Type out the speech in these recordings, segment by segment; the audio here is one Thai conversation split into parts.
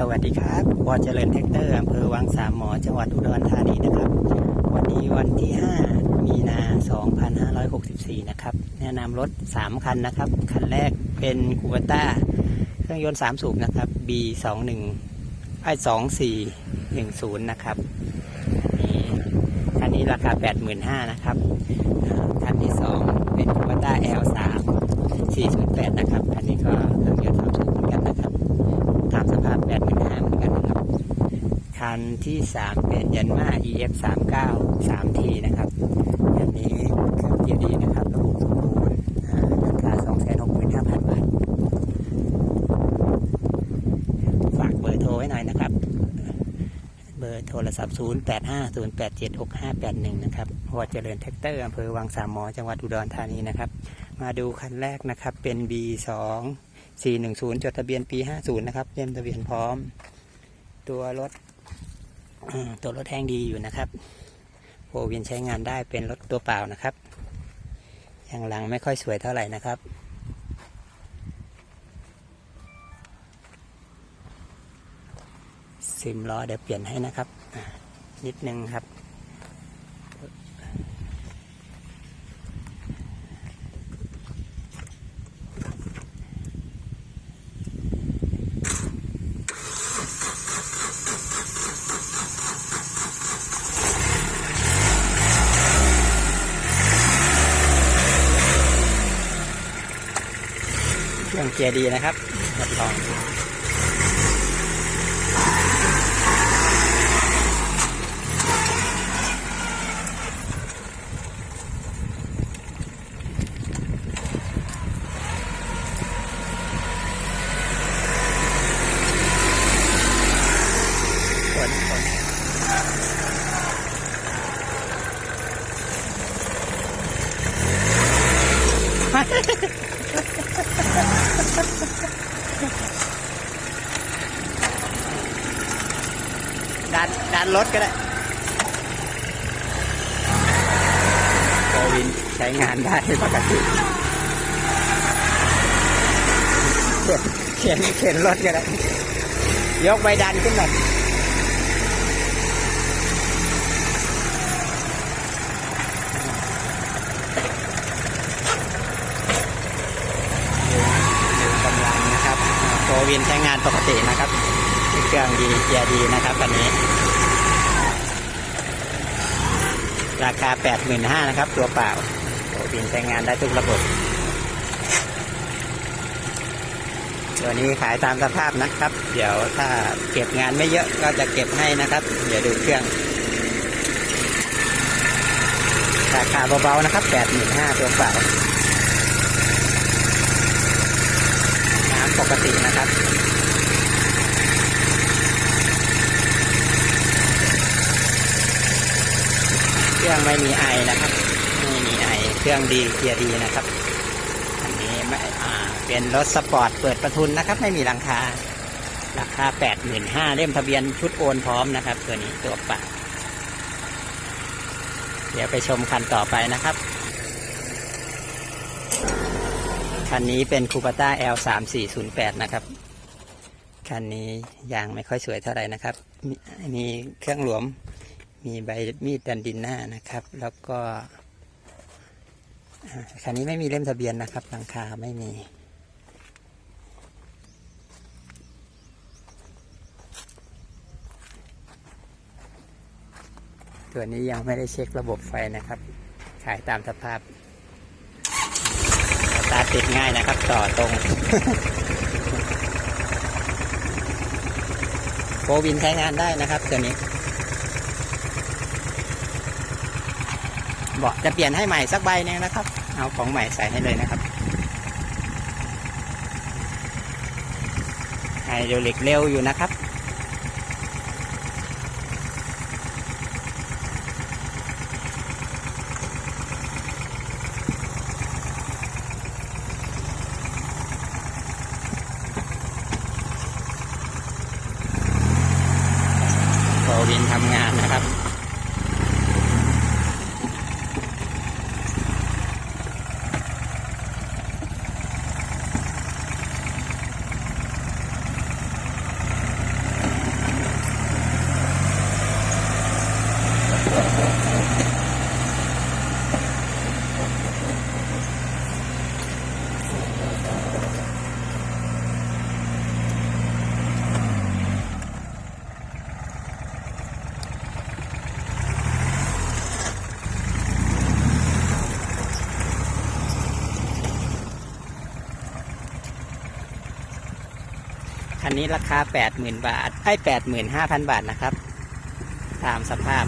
สวัสดีครับวอเจริญแท็กเตอร์อำเภอวังสามหมอจังหวัดอุดรธานีนะครับ วันนี้วันที่ 5 มีนา 2564 นะครับ แนะนำรถ 3 คันนะครับ คันแรกเป็นคูเบต้าเครื่องยนต์ 3 สูบนะครับ B21 ไอ2410 นะครับนนี้คันนี้ราคา 85,000 นะครับ คันที่ 2 เป็นคูเบต้า L3 408 นะครับ คันที่ 3 เป็นยันมา EF 3 9 3 T นะครับอันนี้เครื่องเกียร์ดีนะครับระบบสมบูรณ์อ่าราคา265,000 บาท ฝากเบอร์โทรไว้หน่อยนะครับ เบอร์โทรศัพท์ 0850876581 นะครับหัวเจริญแท็กเตอร์อำเภอวังสามหมอจังหวัดอุดรธานีนะครับ มาดูคันแรกนะครับเป็น B2 410 จดทะเบียนปี 50 นะครับเล่มทะเบียนพร้อม ตัวรถ ตัวรถแห้งดีอยู่นะครับโฟวินใช้งานได้เป็นรถตัวเปล่านะครับอย่างหลังไม่ค่อยสวยเท่าไหร่นะครับซิมล้อเดี๋ยวเปลี่ยนให้นะครับนิดนึงครับ เครื่องเกียร์ดีนะครับรับรอง ฝนฝนดันดันรถก็ได้โควินใช้งานได้ปกติเข็นเข็นรถก็ได้ ยกใบดันขึ้นหน่อยดูกำลังนะครับโฟวินใช้งานปกตินะครับ เครื่องดีเกียร์ดีนะครับคันนี้ ราคา 85,000นะครับ ตัวเปล่าโฟวินใช้งานได้ทุกระบบ ตัวนี้ขายตามสภาพนะครับ เดี๋ยวถ้าเก็บงานไม่เยอะก็จะเก็บให้นะครับ เดี๋ยวดูเครื่อง ราคาเบาๆนะครับ 85,000ตัวเปล่าน้ำปกตินะครับ เครื่องไม่มีไอนะครับไม่มีไอเครื่องดีเกียร์ดีนะครับอันนี้ไม่อ่าเป็นรถสปอร์ตเปิดประทุนนะครับ ไม่มีหลังคาราคา85,000เล่มทะเบียนชุดโอนพร้อมนะครับ ตัวนี้ตัวปล่าเดี๋ยวไปชมคันต่อไปนะครับ คันนี้เป็นคูปต้า L 3 4 0 8นะครับ คันนี้ยางไม่ค่อยสวยเท่าไหร่นะครับมมีเครื่องหลวม มีใบมีดดันดินหน้านะครับ แล้วก็คันนี้ไม่มีเล่มทะเบียนนะครับหลังคาไม่มีตัวนี้ยังไม่ได้เช็คระบบไฟนะครับ ขายตามสภาพ ตาติดง่ายนะครับ ต่อตรงโฟวินใช้งานได้นะครับตัวนี้ เบาะจะเปลี่ยนให้ใหม่สักใบหนึงนะครับ เอาของใหม่ใส่ให้เลยนะครับไฮโดรลิกเร็วอยู่นะครับโฟวินทำงานนะครับ คั นนี้ราคา 80,000 บาทให้85,000 บาทนะครับ ตามสภาพ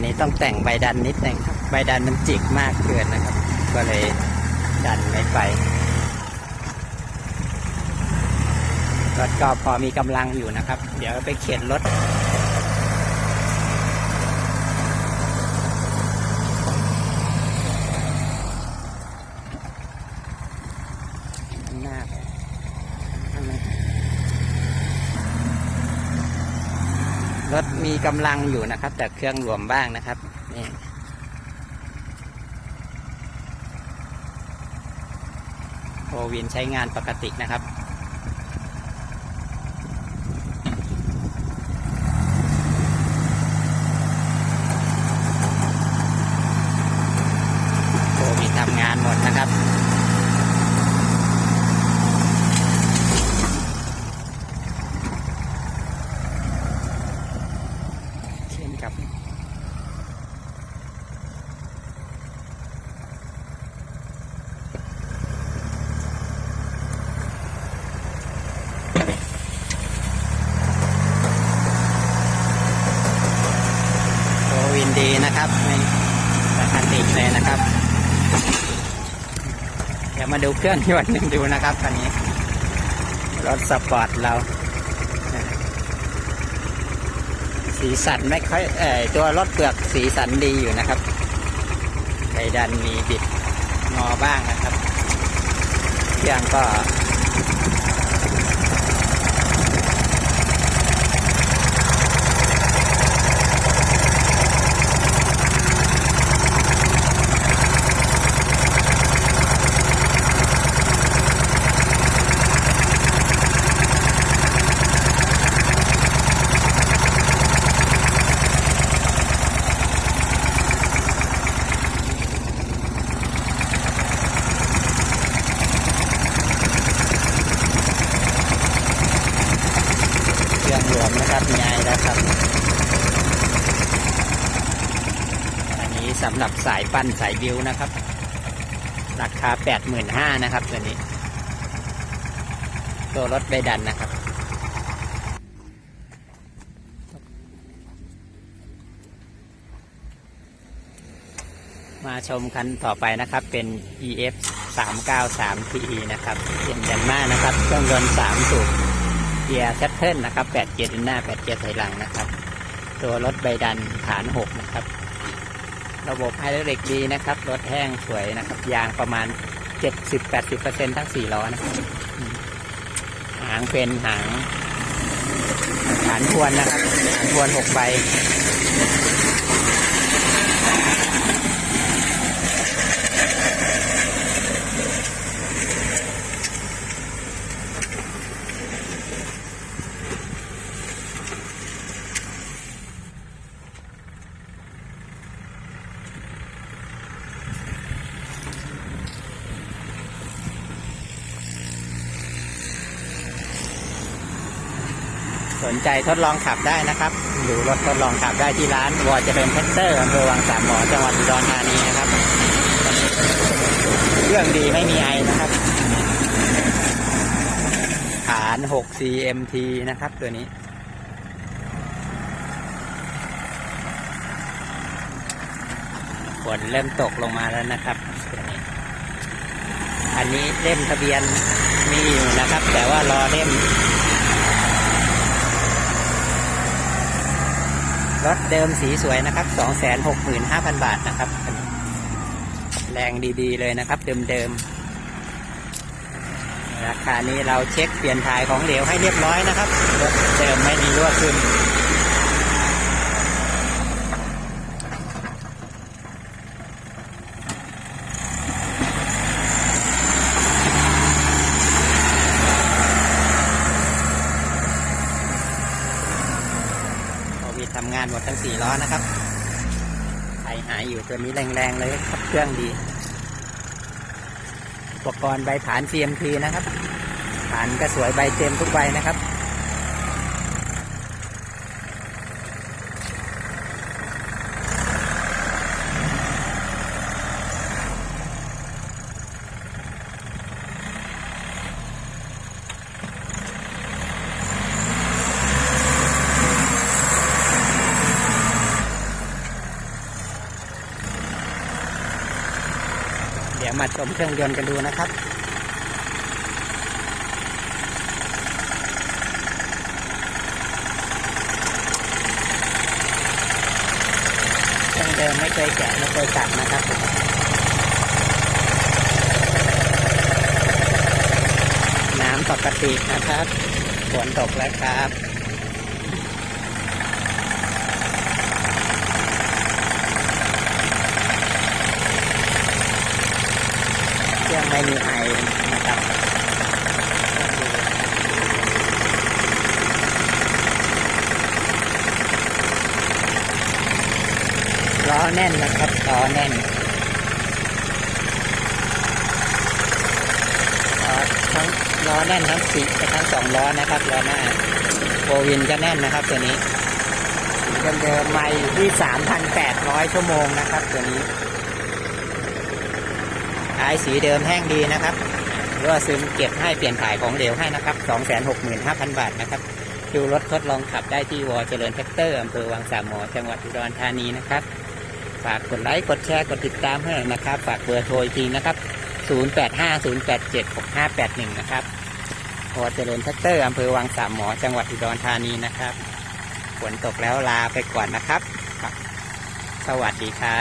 นนี้ต้องแต่งใบดันนิดหนึ่งครับ ใบดันมันจิกมากเกินนะครับ ก็เลยดันไม่ไปรถก็พอมีกำลังอยู่นะครับ เดี๋ยวไปเข็นรถ ข้างหน้าไปข้างหน้าร ถมีกำลังอยู่นะครับ แต่เครื่องรวมบ้างนะครับนี่โอวินใช้งานปกตินะครับ โอวินทำงานหมดนะครับ เช่นกับโอวินดีนะครับไม่ปกติเลยนะครับ เดี๋ยว มาดูเครื่องที่วันึ่งดูนะครับคันนี้ รถสปอร์ตเรา สีสันไม่ค่อยเอ่อตัวรถเปลือกสีสันดีอยู่นะครับไดดันมีบิดงอบ้างนะครับเครื่องก็เครื่องรวมนะครับง่ายแล้วครับ อันนี้สำหรับสายปั้นสายบิวนะครับ ราคา 85,000นะครับตัวนี้ ตัวรถใบดันนะครับ มาชมคันต่อไปนะครับเป็น EF 393 TE นะครับเป็นยันมานะครับเครื่องยนต์3สูบเกียร์แซตเทิลนะครับ8เกียร์ด้านหน้า8เกียร์ถอยหลังนะครับ ตัวรถใบดันฐาน 6 นะครับ ระบบไฮดรอลิกดีนะครับ รถแห้งสวยนะครับ ยางประมาณ 70-80%ทั้ง 4 ล้อนะครับ หางเป็นหางฐานทวนนะครับฐานทวน 6 ใบ นใจทดลองขับได้นะครับดูรถทดลองขับได้ที่ร้านวอเจริญแท็กเตอร์อำเภอวังสามหมอจังหวัดอุดรธานีนะครับเครื่องดีไม่มีไอนะครับฐาน 6 CMT นะครับตัวนี้ฝนเริ่มตกลงมาแล้วนะครับ อันนี้เล่มทะเบียนมีอยู่นะครับ แต่ว่ารอเล่ม รถเดิมสีสวยนะครับ 265,000 บาทนะครับ แรงดีๆเลยนะครับ เดิมๆ ราคานี้เราเช็คเปลี่ยนถ่ายของเหลวให้เรียบร้อยนะครับรถเดิมไม่มีรั่วขึ้น โควิดทำงานหมดทั้งสี่ล้อนะครับไถหายอยู่ตัวนี้แรงๆเลยครับเครื่องดี อุปกรณ์ใบฐาน CMT นะครับฐานก็สวยใบเต็มทุกใบนะครับ มาชมเครื่องยนต์กันดูนะครับเครื่องเดิมไม่เคยแกะไม่เคยตัดนะครับน้ำปกตินะครับฝนตกแล้วครับ เครื่อง ไม่มีไอนะครับล้อแน่นนะครับล้อแน่นล้อทั้งล้อแน่นทั้งสี่ทั้งสองล้อนะครับล้อหน้าโฟวินก็แน่นนะครับตัวนี้เดิมๆไม่ที่สามพันแปดร้อยชั่วโมงนะครับตัวนี้ ท้ายสีเดิมแห้งดีนะครับรั่วซึมเก็บให้เปลี่ยนถ่ายของเหลวให้นะครับสองแสนหกหมื่นห้าพันบาทนะครับดูรถทดลองขับได้ที่วอเจริญแท็กเตอร์อำเภอวังสามหมอจังหวัดอุดรธานีนะครับ ฝากกดไลค์ กดแชร์ กดติดตามให้หน่อยนะครับ ฝากเบอร์โทรอีกทีนะครับ 0850876581 นะครับพอเจริญแท็กเตอร์อำเภอวังสามหมอจังหวัดอุดรธานีนะครับ ฝนตกแล้วลาไปก่อนนะครับ สวัสดีครับ